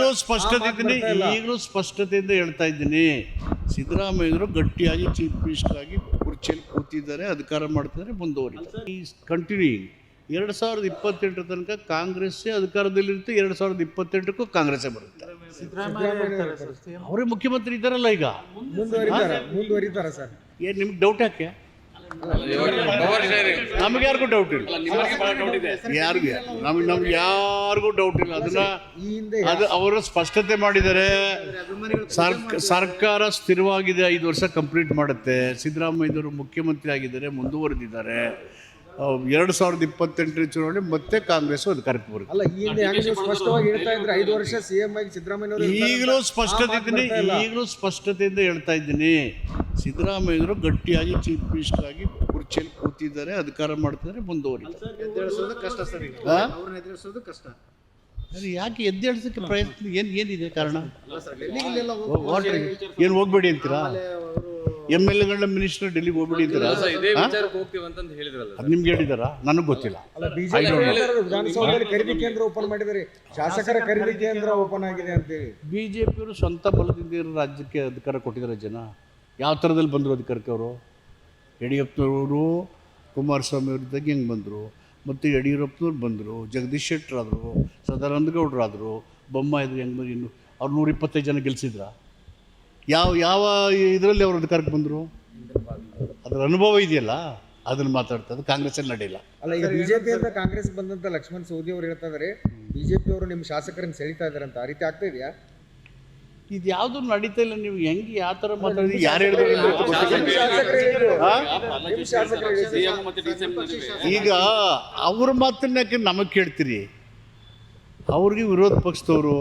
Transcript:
ಈಗಲೂ ಸ್ಪಷ್ಟತೆ ಇದ್ದೀನಿ ಈಗಲೂ ಸ್ಪಷ್ಟತೆಯಿಂದ ಹೇಳ್ತಾ ಇದ್ದೀನಿ. ಸಿದ್ದರಾಮಯ್ಯರು ಗಟ್ಟಿಯಾಗಿ ಚೀಫ್ ಮಿನಿಸ್ಟರ್ ಆಗಿ ಕುರ್ಚಿಯಲ್ಲಿ ಕೂತಿದ್ದಾರೆ ಅಧಿಕಾರ ಮಾಡ್ತಿದ್ದಾರೆ ಮುಂದುವರಿ ಈ ಕಂಟಿನ್ಯೂಯಿಂಗ್ ಎರಡು ಸಾವಿರದ ಇಪ್ಪತ್ತೆಂಟರ ತನಕ ಕಾಂಗ್ರೆಸ್ಸೇ ಅಧಿಕಾರದಲ್ಲಿರುತ್ತೆ ಎರಡು ಸಾವಿರದ ಇಪ್ಪತ್ತೆಂಟಕ್ಕೂ ಕಾಂಗ್ರೆಸ್ಸೇ ಬರುತ್ತೆ. ಅವರೇ ಮುಖ್ಯಮಂತ್ರಿ ಇದ್ದಾರಲ್ಲ ಈಗ? ಮುಂದುವರಿತಾರೆ ಮುಂದುವರಿತಾರ ಸರ್. ಏನು ನಿಮ್ಗೆ ಡೌಟ್ ಯಾಕೆ? ನಮಗೆ ಯಾರಿಗೂ ಡೌಟ್ ಇಲ್ಲ. ಯಾರಿಗೂ? ನಮ್ಗೆ ನಮ್ಗೆ ಯಾರಿಗೂ ಡೌಟ್ ಇಲ್ಲ. ಅದನ್ನ ಹಿಂದೆ ಅದು ಅವರು ಸ್ಪಷ್ಟತೆ ಮಾಡಿದರೆ ಸರ್ಕ ಸರ್ಕಾರ ಸ್ಥಿರವಾಗಿದೆ ಐದು ವರ್ಷ ಕಂಪ್ಲೀಟ್ ಮಾಡುತ್ತೆ. ಸಿದ್ದರಾಮಯ್ಯವರು ಮುಖ್ಯಮಂತ್ರಿ ಆಗಿದ್ದಾರೆ ಮುಂದುವರೆದಿದ್ದಾರೆ. ಎರಡ್ ಸಾವಿರದ ಇಪ್ಪತ್ತೆಂಟರ ಚುನಾವಣೆ ಮತ್ತೆ ಕಾಂಗ್ರೆಸ್ ಅಧಿಕಾರಕ್ಕೆ ಬರುತ್ತೆ. ಅಲ್ಲ ಈ ಹಿಂದೆ ಹೆಂಗ್ ಸ್ಪಷ್ಟವಾಗಿ ಹೇಳ್ತಾ ಇದ್ರೆ ಐದು ವರ್ಷ ಸಿಎಂ ಆಗಿ ಸಿದ್ದರಾಮಯ್ಯ ಅವರು ಈಗಲೂ ಸ್ಪಷ್ಟತೆ ಇದ್ದೀನಿ ಈಗಲೂ ಸ್ಪಷ್ಟತೆಯಿಂದ ಹೇಳ್ತಾ ಇದ್ದೀನಿ. ಸಿದ್ದರಾಮಯ್ಯರು ಗಟ್ಟಿಯಾಗಿ ಚೀಫ್ ಮಿನಿಸ್ಟರ್ ಆಗಿ ಕುರ್ಚಿಯಲ್ಲಿ ಕೂತಿದ್ದಾರೆ ಅಧಿಕಾರ ಮಾಡ್ತಿದ್ದಾರೆ ಎದ್ದೇಳಿಸೋದು ಕಷ್ಟ ಅದು ಯಾಕೆ ಎದ್ದೇಳಿಸೋಕ್ಕೆ ಪ್ರಯತ್ನ ಏನು ಏನಿದೆ ಕಾರಣ? ಏನು ಹೋಗ್ಬೇಡಿ ಅಂತೀರಾ? ಎಂ ಎಲ್ ಎಗಳ ಮಿನಿಸ್ಟರ್ ಡೆಲ್ಲಿಗೆ ಹೋಗ್ಬೇಡಿ ಅಂತೀರಾ? ಇದೇ ವಿಚಾರಕ್ಕೆ ಹೋಗ್ತೀವಿ ಅಂತಂದು ಹೇಳಿದ್ರಲ್ಲ ಅದು ನಿಮ್ಗೆ ಹೇಳಿದಾರ? ನನಗೆ ಗೊತ್ತಿಲ್ಲ. ವಿಧಾನಸೌಧದಲ್ಲಿ ಖರೀದಿ ಕೇಂದ್ರ ಓಪನ್ ಮಾಡಿದ್ದಾರೆ. ಶಾಸಕರ ಖರೀದಿ ಕೇಂದ್ರ ಓಪನ್ ಆಗಿದೆ ಅಂತೇಳಿ. ಬಿಜೆಪಿಯವರು ಸ್ವಂತ ಬಲದಿಂದ ಇರೋ ರಾಜ್ಯಕ್ಕೆ ಅಧಿಕಾರ ಕೊಟ್ಟಿದ್ದಾರೆ ಜನ. ಯಾವ ಥರದಲ್ಲಿ ಬಂದರು ಅದು ಕರ್ಕವರು ಯಡಿಯೂರಪ್ಪನವರು ಕುಮಾರಸ್ವಾಮಿ ಅವ್ರ ಇದ್ದಾಗ ಹೆಂಗೆ ಬಂದರು? ಮತ್ತು ಯಡಿಯೂರಪ್ಪನವ್ರು ಬಂದರು ಜಗದೀಶ್ ಶೆಟ್ಟರಾದರು ಸದಾನಂದ ಗೌಡರಾದರು ಬೊಮ್ಮಾಯಿದ್ರು ಹೆಂಗೆ ಬಂದ್ರು? ಇನ್ನು ಅವ್ರು ನೂರಿಪ್ಪತ್ತೈದು ಜನ ಗೆಲ್ಸಿದ್ರ? ಯಾವ ಯಾವ ಇದರಲ್ಲಿ ಅವ್ರು ಅಧಿಕಾರಕ್ಕೆ ಬಂದರು? ಅದರ ಅನುಭವ ಇದೆಯಲ್ಲ ಅದನ್ನು ಮಾತಾಡ್ತಾ ಅದು ಕಾಂಗ್ರೆಸ್ಸಲ್ಲಿ ನಡೆಯಲ್ಲ. ಅಲ್ಲ ಈಗ ಬಿಜೆಪಿ ಅಂತ ಕಾಂಗ್ರೆಸ್ ಬಂದಂತ ಲಕ್ಷ್ಮಣ್ ಸವದಿ ಅವರು ಹೇಳ್ತಾ ಇದಾರೆ ಬಿಜೆಪಿ ಅವರು ನಿಮ್ಮ ಶಾಸಕರನ್ನು ಸೆಳಿತಾ ಇದ್ದಾರೆ ಅಂತ ಆ ರೀತಿ ಆಗ್ತಾ ಇದೆಯಾ? ಇದು ಯಾವುದು ನಡೀತಾ ಇಲ್ಲ ನೀವು ಹೆಂಗೆ ಯಾವ ಥರ ಮಾತಾಡಿದ್ರಿ? ಯಾರು ಹೇಳಿದ್ರು ಈಗ ಅವ್ರ ಮಾತನ್ನ ನಮಗೆ ಕೇಳ್ತೀರಿ? ಅವ್ರಿಗೆ ವಿರೋಧ ಪಕ್ಷದವರು